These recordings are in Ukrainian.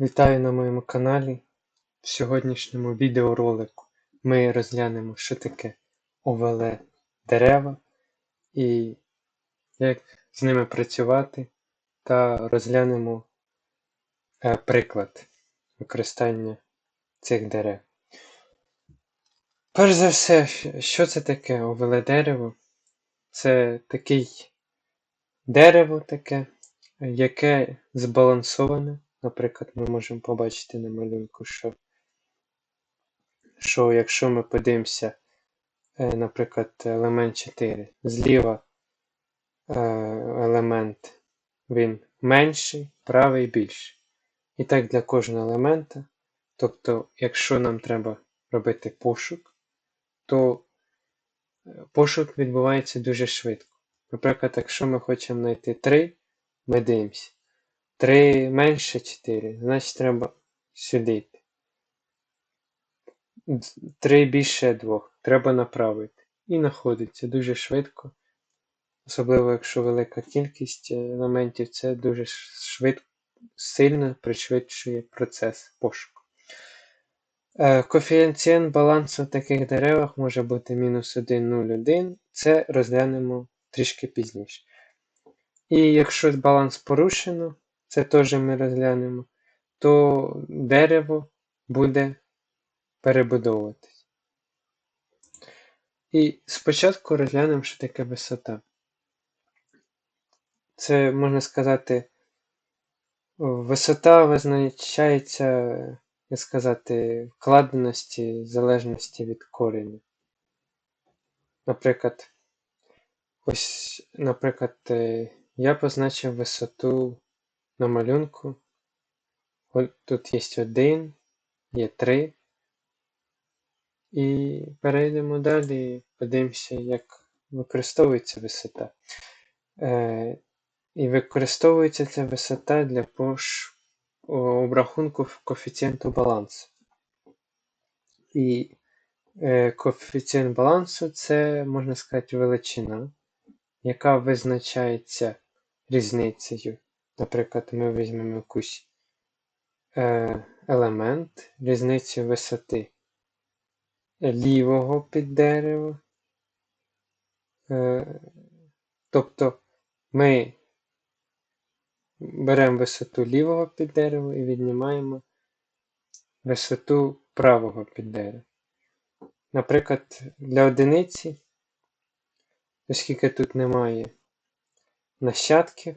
Вітаю на моєму каналі. В сьогоднішньому відеоролику ми розглянемо, що таке ОВЛ дерева і як з ними працювати, та розглянемо е, приклад використання цих дерев. Перш за все, що це таке ОВЛ дерево? Це такий дерево таке, яке збалансоване. Наприклад, ми можемо побачити на малюнку, що що якщо ми подивимося, е, наприклад, елемент 4, зліва е, елемент він менший, правий більший. І так для кожного елемента. Тобто, якщо нам треба робити пошук, то е, пошук відбувається дуже швидко. Наприклад, якщо ми хочемо знайти 3, ми дивимося. 3 менше 4, значить треба сюди йти. 3 більше 2. Треба направити. І знаходиться дуже швидко. Особливо, якщо велика кількість елементів, це дуже швидко, сильно пришвидшує процес пошуку. Е, коефіцієнт балансу в таких деревах може бути мінус 1, 0, 1. Це розглянемо трішки пізніше. І якщо баланс порушено, це теж ми розглянемо, то дерево буде перебудовуватись. І спочатку розглянемо, що таке висота. Це, можна сказати, висота визначається, як сказати, вкладеності залежності від кореня. Наприклад, ось, наприклад, е, я позначив висоту на малюнку. От Тут є один, є три. І перейдемо далі, подивимося, як використовується висота. Е, І використовується ця висота для пош... обрахунку коефіцієнту балансу. І е, коефіцієнт балансу це, можна сказати, величина, яка визначається різницею Наприклад, ми візьмемо якийсь е, елемент, різницю висоти лівого під дерево. Е, тобто ми беремо висоту лівого під дерево і віднімаємо висоту правого під дерево. Наприклад, для одиниці, оскільки тут немає нащадків,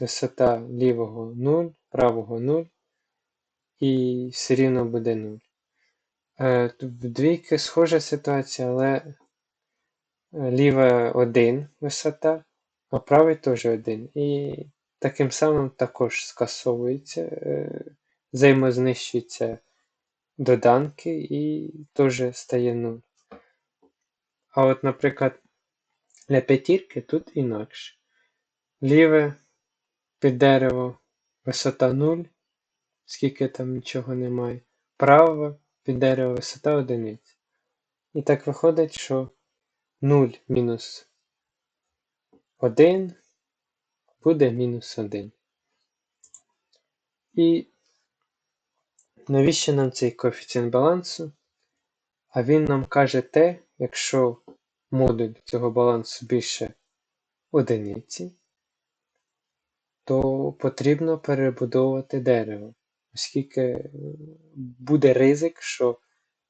висота лівого 0, правого 0, і все рівно буде 0. Е, в двійки схожа ситуація, але е, ліва 1 висота, а правий теж 1. І таким самим також скасовується, е, взаємознищуються доданки і теж стає 0. А от, наприклад, для п'ятірки тут інакше. Ліве під дерево висота 0, скільки там нічого немає. Право під дерево висота 1. І так виходить, що 0 мінус 1 буде мінус 1. І навіщо нам цей коефіцієнт балансу? А він нам каже те, якщо модуль цього балансу більше одиниці, то потрібно перебудовувати дерево, оскільки буде ризик, що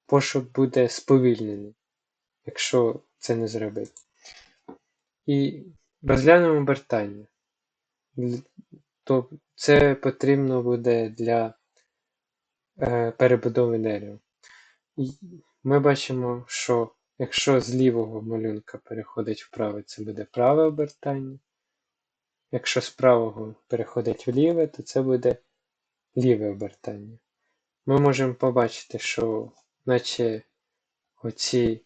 пошук буде сповільнений, якщо це не зробити. І розглянемо обертання. То це потрібно буде для е, перебудови дерева. І ми бачимо, що якщо з лівого малюнка переходить вправо, це буде праве обертання. Якщо з правого переходить в ліве, то це буде ліве обертання. Ми можемо побачити, що наче оці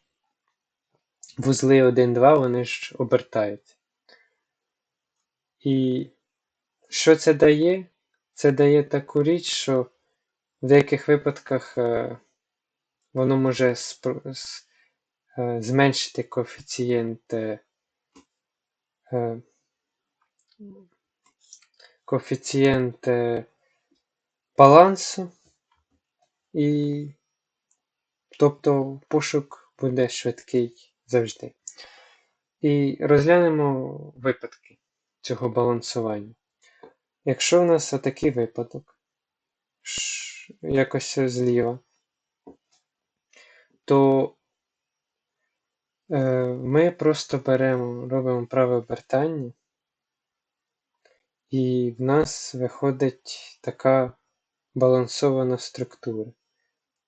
вузли 1-2, вони ж обертаються. І що це дає? Це дає таку річ, що в деяких випадках е, воно може е, зменшити коефіцієнт коефіцієнт балансу, і тобто пошук буде швидкий завжди. І розглянемо випадки цього балансування. Якщо в нас отакий випадок, якось зліва, то е, ми просто беремо, робимо праве обертання, і в нас виходить така балансована структура.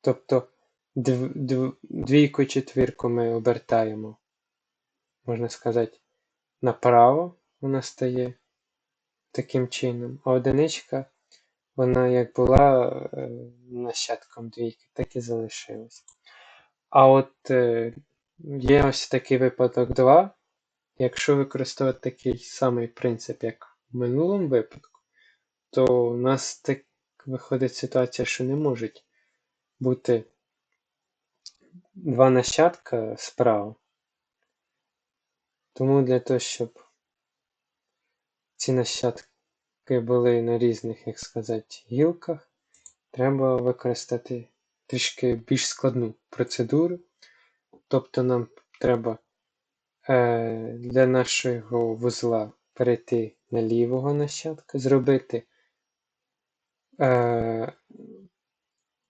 Тобто дв, дв, двійку четвірку ми обертаємо, можна сказати, направо вона стає таким чином, а одиничка, вона як була е, нащадком двійки, так і залишилась. А от е, є ось такий випадок 2. Якщо використовувати такий самий принцип, як в минулому випадку, то у нас так виходить ситуація, що не можуть бути два нащадка справа. Тому для того, щоб ці нащадки були на різних, як сказати, гілках, треба використати трішки більш складну процедуру. Тобто нам треба е, для нашого вузла перейти на лівого нащадка, зробити е,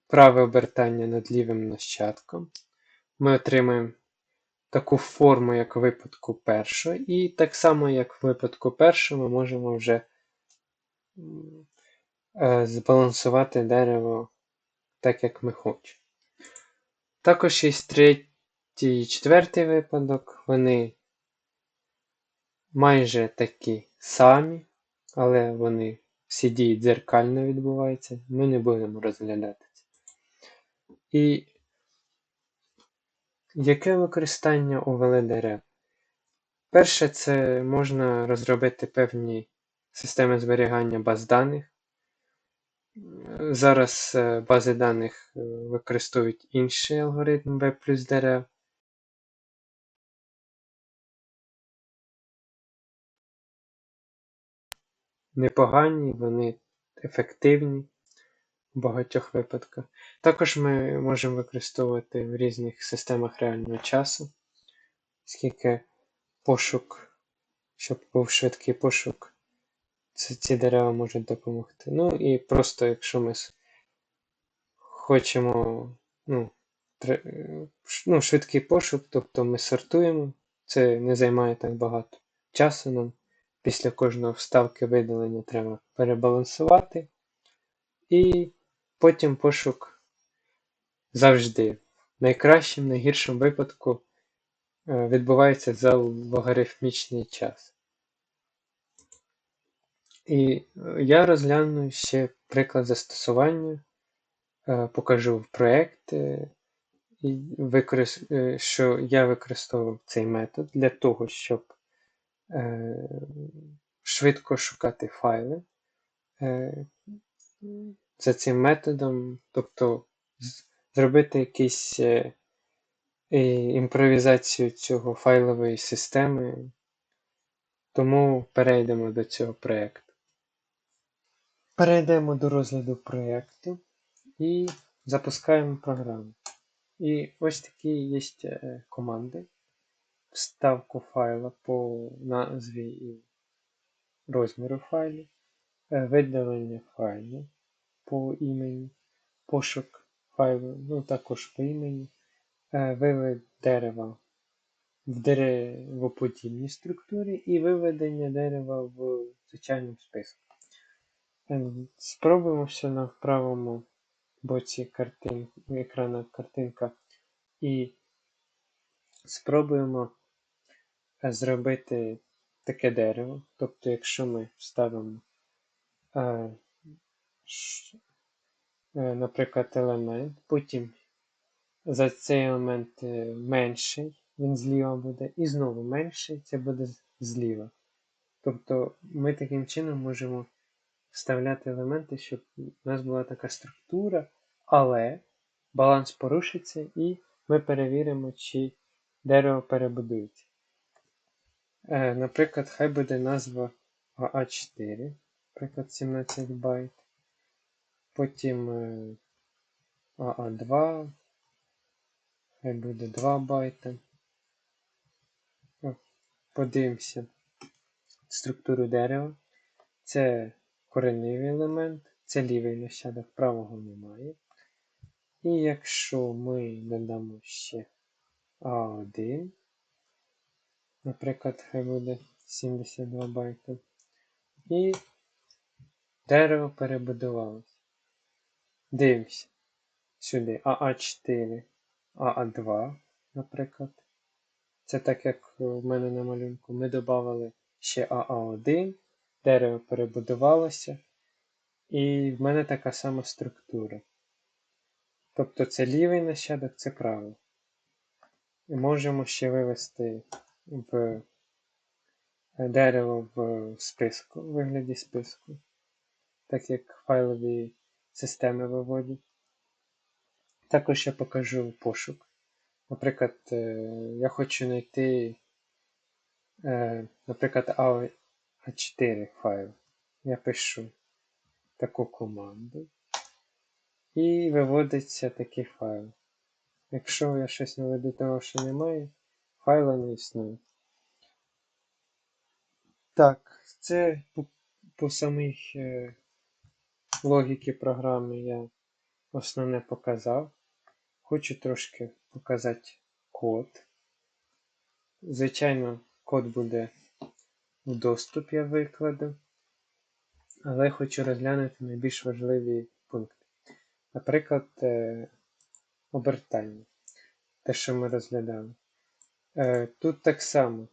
праве обертання над лівим нащадком. Ми отримаємо таку форму, як у випадку першого, і так само, як в випадку першого, ми можемо вже е, збалансувати дерево так, як ми хочемо. Також є третій і четвертий випадок, вони майже такі самі, але вони всі дії дзеркально відбуваються, ми не будемо розглядати це. І Яке використання у дерев? Перше, це можна розробити певні системи зберігання баз даних. Зараз е, бази даних е, використовують інший алгоритм B плюс дерев. Непогані, вони ефективні в багатьох випадках. Також ми можемо використовувати в різних системах реального часу, оскільки пошук, щоб був швидкий пошук, ці дерева можуть допомогти. Ну і просто, якщо ми хочемо ну, ну, швидкий пошук, тобто ми сортуємо, це не займає так багато часу нам. Після кожного вставки видалення треба перебалансувати. І Потім пошук завжди, в найкращому, найгіршому випадку, е, відбувається за логарифмічний час. І е, я розгляну ще приклад застосування, е, покажу проєкт, що я використовував цей метод для того, щоб швидко шукати файли за цим методом, тобто зробити якийсь е, імпровізацію цього файлової системи. Тому перейдемо до цього проєкту. Перейдемо до розгляду проєкту і запускаємо програму. І ось такі є е, команди. Вставку файла по назві і розміру файлу, е, видалення файлу, по імені, пошук файлу, ну також по імені, е, вивід дерева в деревоподібній структурі і виведення дерева в звичайному списку. Е, спробуємо все на правому боці картин, екрана картинка і спробуємо зробити таке дерево. Тобто, якщо ми вставимо Е, наприклад, елемент, потім за цей елемент е, менший, він зліва буде, і знову менший, це буде зліва. Тобто ми таким чином можемо вставляти елементи, щоб у нас була така структура, але баланс порушиться, і ми перевіримо, чи дерево перебудується. Е, наприклад, хай буде назва А4, наприклад, 17 байт. потім е, AA2, хай буде 2 байта. Подивимося структуру дерева. Це кореневий елемент, це лівий нащадок, правого немає. І якщо ми додамо ще А1, наприклад, хай буде 72 байти, і дерево перебудувалося. Дивимося сюди АА4, АА2, наприклад. Це так, як в мене на малюнку. Ми додали ще АА1, дерево перебудувалося, і в мене така сама структура. Тобто це лівий нащадок, це правий. І можемо ще вивести в дерево в списку, в вигляді списку, так як файлові системи виводять. Також я покажу пошук. Наприклад, е, я хочу знайти, е, наприклад, A4 файл. Я пишу таку команду. І виводиться такий файл. Якщо я щось наведу того, що немає, файла не існує. Так, це по, по самій е, логіки програми я основне показав. Хочу трошки показати код. Звичайно, код буде в доступ, я викладу, але хочу розглянути найбільш важливі пункти. Наприклад, е, обертання. Те, що ми розглядали. Е, тут так само.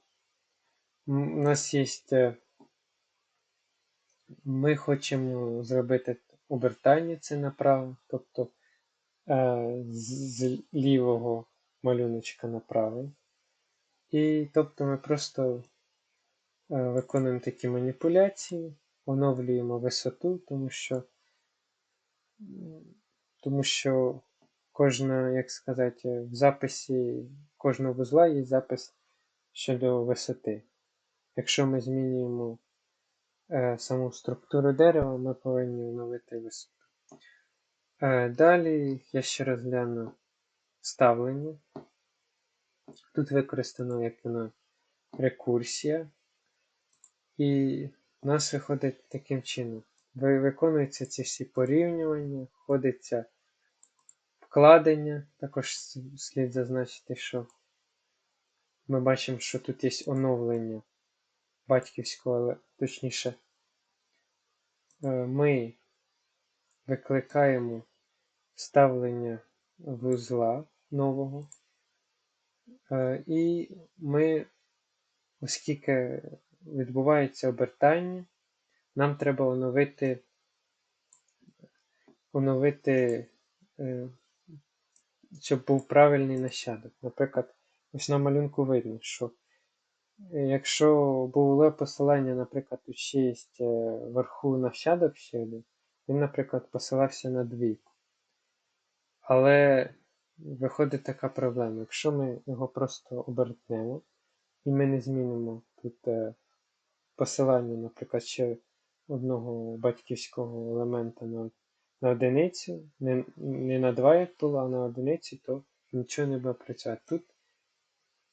У нас є. Е, ми хочемо зробити обертання це направо, тобто з лівого малюночка на. І тобто ми просто виконуємо такі маніпуляції, оновлюємо висоту, тому що тому що кожна, як сказати, в записі кожного вузла є запис щодо висоти. Якщо ми змінюємо е, саму структуру дерева, ми повинні оновити висоту. Е, далі я ще розгляну ставлення. Тут використано як воно рекурсія. І в нас виходить таким чином. Виконуються ці всі порівнювання, входиться вкладення. Також слід зазначити, що ми бачимо, що тут є оновлення батьківського, але точніше, е, ми викликаємо ставлення вузла нового. Е, і ми, оскільки відбувається обертання, нам треба оновити оновити, е, щоб був правильний нащадок. Наприклад, ось на малюнку видно, що якщо було посилання, наприклад, тут ще є е, вверху нащадок ще один, він, наприклад, посилався на двійку. Але виходить така проблема. Якщо ми його просто обертнемо, і ми не змінимо тут е, посилання, наприклад, ще одного батьківського елемента на на одиницю, не не на 2, як було, а на одиницю, то нічого не буде працювати. Тут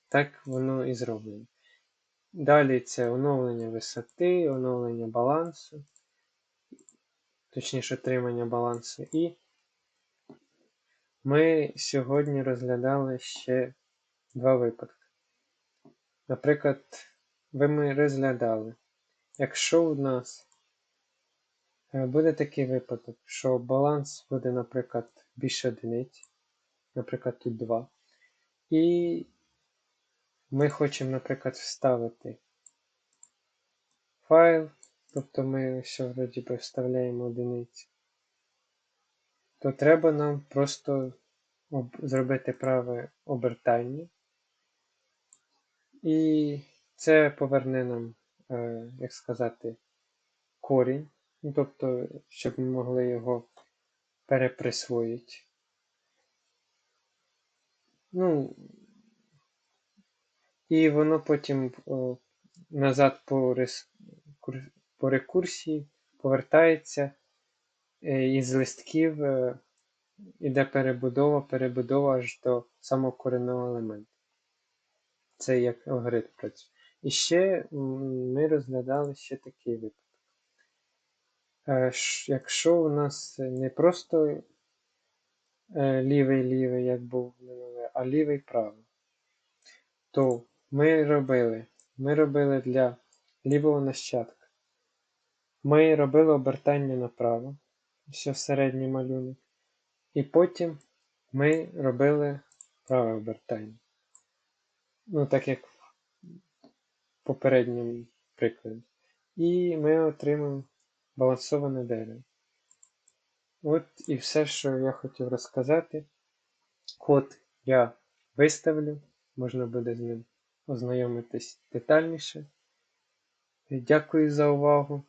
так воно і зроблено. Далі це оновлення висоти, оновлення балансу, точніше отримання балансу. І ми сьогодні розглядали ще два випадки. Наприклад, ви ми розглядали, якщо у нас буде такий випадок, що баланс буде, наприклад, більше одиниць, наприклад, тут 2. І ми хочемо, наприклад, вставити файл, тобто ми ще вроді би вставляємо одиниці то треба нам просто зробити праве обертання. І це поверне нам, е, як сказати, корінь, тобто, щоб ми могли його переприсвоїти. Ну, і воно потім о, назад по, рес, по рекурсії повертається е, із листків е, іде перебудова, перебудова аж до самого коренного елементу. Це як алгоритм працює. І ще ми розглядали ще такий випадок. Е, Якщо у нас не просто е, лівий-лівий, як був а лівий-правий, то ми робили, ми робили для лівого нащадка. Ми робили обертання направо, ще середній малюнок. І потім ми робили праве обертання. Ну, так як в попередньому прикладі. І ми отримаємо балансоване дерево. От і все, що я хотів розказати. Код я виставлю, можна буде з ним ознайомитись детальніше. Дякую за увагу.